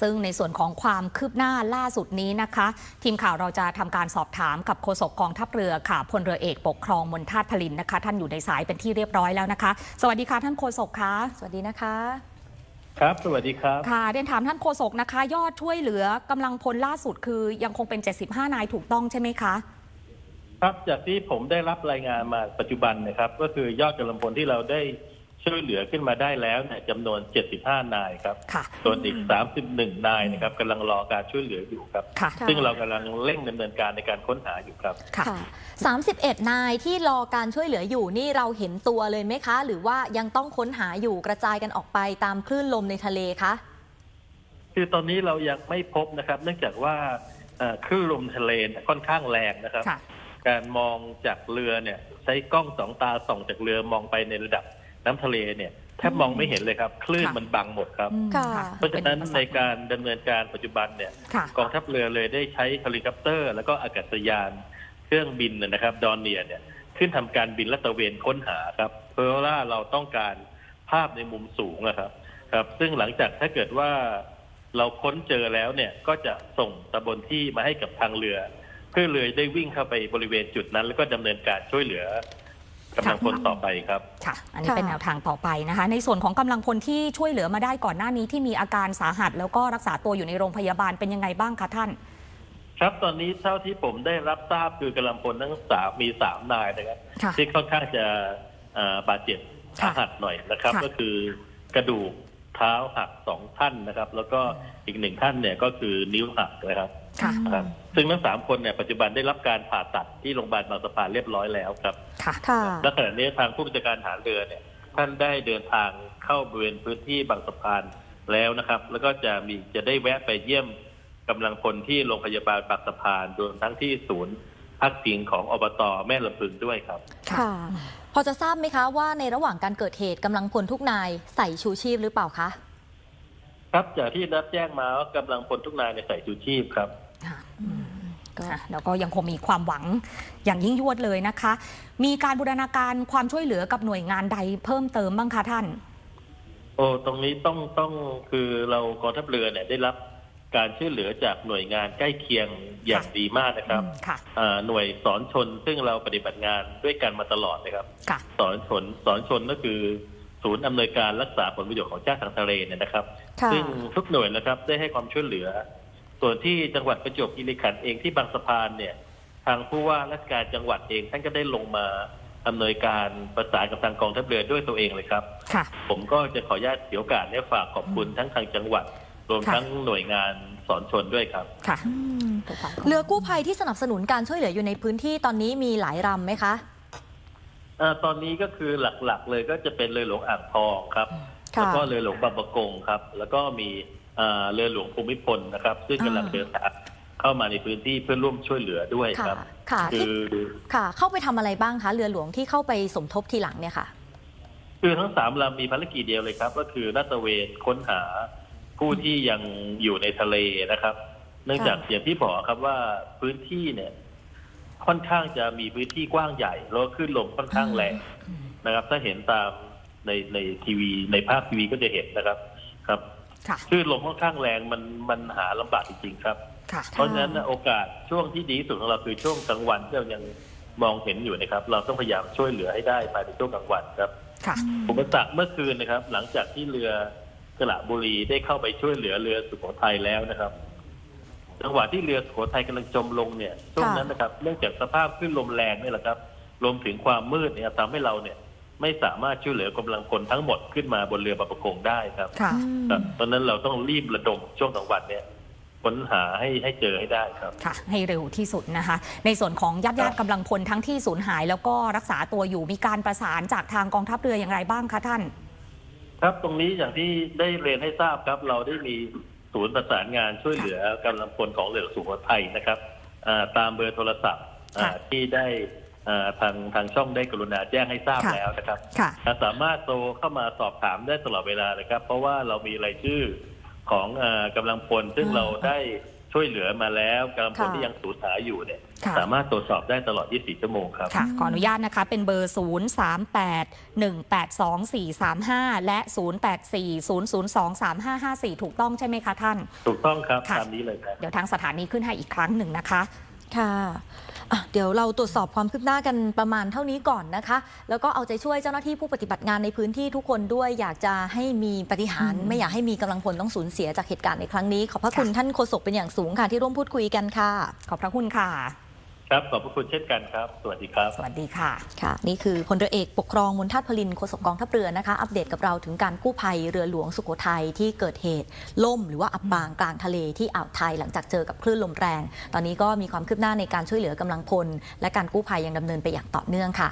ซึ่งในส่วนของความคืบหน้าล่าสุดนี้นะคะ ทีมข่าวเราจะทำการสอบถามกับโฆษกกองทัพเรือค่ะพลเรือเอกปกครองมนทาตพลินนะคะ ท่านอยู่ในสายเป็นที่เรียบร้อยแล้วนะคะ สวัสดีค่ะท่านโฆษกคะสวัสดีนะคะครับ สวัสดีครับ ค่ะ เรียนถามท่านโฆษกนะคะ ยอดช่วยเหลือกำลังพลล่าสุดคือยังคงเป็น 75 นายถูกต้องใช่ไหมคะ ครับ จากที่ผมได้รับรายงานมาปัจจุบันนะครับ ก็คือยอดกำลังพลที่เราได้ ช่วยเหลือขึ้นมาได้แล้วเนี่ยจำนวน 75 นายครับ ค่ะ ส่วนอีก 31 นายนะครับกำลังรอการช่วยเหลืออยู่ครับ ค่ะค่ะซึ่งเรากำลังเร่งดำเนินการในการค้นหาอยู่ครับค่ะค่ะ 31 นายที่รอการช่วยเหลืออยู่นี่เราเห็นตัวเลยไหมคะ หรือว่ายังต้องค้นหาอยู่กระจายกันออกไปตามคลื่นลมในทะเลคะ คือตอนนี้เรายังไม่พบนะครับ เนื่องจากว่าเอ่อคลื่นลมทะเลเนี่ยค่อนข้างแรงนะครับ ค่ะ การมองจากเรือเนี่ยใช้กล้องสองตาส่องจากเรือมองไปในระดับ น้ำทะเลเนี่ยแทบมองไม่เห็นเลยครับ คลื่นค่ะมันบังหมดครับอืมค่ะ เพราะฉะนั้นในการดำเนินการปัจจุบันเนี่ยค่ะกองทัพเรือเลยได้ใช้เฮลิคอปเตอร์ แล้วก็อากาศยาน เครื่องบินเนยนะครับดอนเนียเนี่ยขึ้นทำการบินและตระเวนค้นหาครับ เพราะว่าเราต้องการภาพในมุมสูงนะครับ ครับ ซึ่งหลังจากถ้าเกิดว่าเราค้นเจอแล้วเนี่ยก็จะส่งตำบลที่มาให้กับทางเรือ เพื่อเรือได้วิ่งเข้าไปบริเวณจุดนั้น แล้วก็ดำเนินการช่วยเหลือ กำลังพลต่อไปครับ ค่ะ อันนี้ค่ะเป็นแนวทางต่อไปนะคะ ในส่วนของกำลังพลที่ช่วยเหลือมาได้ก่อนหน้านี้ที่มีอาการสาหัส แล้วก็รักษาตัวอยู่ในโรงพยาบาลเป็นยังไงบ้างคะท่าน ครับตอนนี้เท่าที่ผมได้รับทราบคือกำลังพลทั้งสามมีสามนายนะครับ ค่ะ ที่ค่อนข้างจะอ่าบาดเจ็บสาค่ะหัสหน่อยนะครับ ค่ะ ก็คือกระดูกเท้าหักสองท่านนะครับ แล้วก็อีกหนึ่งท่านเนี่ยก็คือนิ้วหักนะครับ ค่ะ ครับซึ่งทั้งสามคนเนี่ยปัจจุบันได้รับการผ่าตัดที่โรงพยาบาลบางสะพานเรียบร้อยแล้วครับค่ะ ค่ะ และขณะนี้ทางผู้บัญชาการฐานเรือเนี่ย ท่านได้เดินทางเข้าบริเวณพื้นที่บางสะพานแล้วนะครับ แล้วก็จะมีจะได้แวะไปเยี่ยมกำลังพลที่โรงพยาบาลบางสะพานรวมทั้งที่ศูนย์พักพิงของอบตแม่ลำพึงด้วยครับ ค่ะ พอจะทราบไหมคะว่าในระหว่างการเกิดเหตุกำลังพลทุกนายใส่ชูชีพหรือเปล่าคะ ครับจากที่รับแจ้งมาว่ากำลังพลทุกนายในยใส่ชูชีพครับ ค่ะก็ค่ะแล้วก็ยังคงมีความหวังอย่างยิ่งยวดเลยนะคะ มีการบูรณาการความช่วยเหลือกับหน่วยงานใดเพิ่มเติมบ้างคะท่าน โอ้ตรงนี้ต้องต้องคือเรากองทัพเรือเนี่ยได้รับการช่วยเหลือจากหน่วยงานใกล้เคียงอย่างดีมากนะครับค่ะ อ่าหน่วยสอนชนซึ่งเราปฏิบัติงานด้วยกันมาตลอดนะครับ ค่ะ สอนชนสอนชนก็คือศูนย์อำนวยการรักษาผลประโยชน์ของชาติทางทะเลเนี่ยนะครับ ค่ะ ซึ่งทุกหน่วยนะครับได้ให้ความช่วยเหลือ ส่วนที่จังหวัดประจวบคีรีขันธ์เองที่บางสะพานเนี่ยทางผู้ว่าราชการจังหวัดเองท่านก็ได้ลงมาอำนวยการประสานกับทางกองทัพเรือด้วยตัวเองเลยครับ ค่ะ ผมก็จะขออนุญาตเสียโอกาสเนี่ยฝากขอบคุณทั้งทางจังหวัด รวมค่ะ ทั้งหน่วยงานสอนชนด้วยครับ ค่ะ อืมเรือกู้ภัยที่สนับสนุนการช่วยเหลืออยู่ในพื้นที่ตอนนี้มีหลายลำไหมคะอ่าตอนนี้ก็คือหลักๆ เลยก็จะเป็นเรือหลวงอ่างทองครับ ค่ะ แล้วก็เรือหลวงบางประกงครับ แล้วก็มีอ่า เรือหลวงภูมิพลนะครับ ซึ่งกำลังอ่าเดินทางเข้ามาในพื้นที่เพื่อร่วมช่วยเหลือด้วยค่ะครับ ค่ะคืที่อค่ะ เข้าไปทำอะไรบ้างคะเรือหลวงที่เข้าไปสมทบทีหลังเนี่ยค่ะ คือทั้งสามลำมีภารกิจเดียวเลยครับ ก็คือลาดตระเวนค้นหาผู้ที่ยังอยู่ในทะเลนะครับ เนื่องจากอย่างที่บอกครับว่าพื้นที่เนี่ย ค่อนข้างจะมีพื้นที่กว้างใหญ่แล้วก็ขึ้นลมค่อนข้างแรงนะครับ ถ้าเห็นตามในในทีวีในภาพทีวีก็จะเห็นนะครับ ครับ ค่ะคลื่นลมค่อนข้างแรงมันมันหาลำบากจริงๆครับค่ะเพราะฉะนั้นนะโอกาสช่วงที่ดีที่สุดของเราคือช่วงกลางวันที่เรายังมองเห็นอยู่นะครับ เราต้องพยายามช่วยเหลือให้ได้ภายในช่วงกลางวันครับค่ะอุปสรรคเมื่อคืนนะครับ หลังจากที่เรือกระบุรีได้เข้าไปช่วยเหลือเรือสุโขทัยแล้วนะครับจังหวะที่เรือสุโขทัยกำลังจมลงเนี่ยช่วงนั้นนะครับ เนื่องจากสภาพคลื่นลมแรงนี่แหละครับรวมถึงความมืดเนี่ยทำให้เราเนี่ย ไม่สามารถช่วยเหลือกำลังพลทั้งหมดขึ้นมาบนเรือบางประกงได้ครับค่ะอืมครับตอนนั้นเราต้องรีบระดมช่วงกลางวันเนี่ยค้นหาให้ให้เจอให้ได้ครับค่ะ ให้เร็วที่สุดนะคะ ในส่วนของญาติญาติกำลังพลทั้งที่สูญหาย แล้วก็รักษาตัวอยู่มีการประสานจากทางกองทัพเรืออย่างไรบ้างคะท่าน ครับตรงนี้อย่างที่ได้เรียนให้ทราบครับ เราได้มีศูนย์ประสานงานช่วยเหลือกำลังพลของเรือสุโขทัยนะครับอ่าตามเบอร์โทรศัพท์อ่าค่ะที่ได้อ่า ทางทางช่องได้กรุณาแจ้งให้ทราบค่ะแล้วนะครับค่ะอ่าสามารถโทรเข้ามาสอบถามได้ตลอดเวลานะครับ เพราะว่าเรามีรายชื่อของอากำลังพลซึ่งอ่าเราได้ช่วยเหลือมาแล้วกำลังพลค่ะที่ยังสูญหายอยู่เนี่ยค่ะสามารถตรวจสอบได้ตลอด 24 ชั่วโมงครับค่ะขออนุญาตนะคะ เป็นเบอร์ 0 3 8 1 8 2 4 3 5 และ 0 8 4 0 0 2 3 5 5 4 ถูกต้องใช่ไหมคะท่าน ถูกต้องครับค่ะตามนี้เลยครับ เดี๋ยวทางสถานีขึ้นให้อีกครั้งหนึ่งนะคะ ค่ะอะเดี๋ยวเราตรวจสอบความคืบหน้ากันประมาณเท่านี้ก่อนนะคะ แล้วก็เอาใจช่วยเจ้าหน้าที่ผู้ปฏิบัติงานในพื้นที่ทุกคนด้วยอยากจะให้มีปฏิหารย์อืมไม่อยากให้มีกำลังพลต้องสูญเสียจากเหตุการณ์ในครั้งนี้ ขอบพระคุณค่ะท่านโฆษกเป็นอย่างสูงค่ะที่ร่วมพูดคุยกันค่ะ ขอบพระคุณค่ะ ครับ ขอบพระคุณเช่นกันครับ สวัสดีครับ สวัสดีค่ะค่ะ นี่คือพลเรือเอกปกครองมนทัตพลินโฆษกกองทัพเรือนะคะ อัปเดตกับเราถึงการกู้ภัยเรือหลวงสุโขทัยที่เกิดเหตุ ล่มหรือว่าอับปางกลางทะเลที่อ่าวไทยหลังจากเจอกับคลื่นลมแรง ตอนนี้ก็มีความคืบหน้าในการช่วยเหลือกำลังพล และการกู้ภัยยังดำเนินไปอย่างต่อเนื่องค่ะ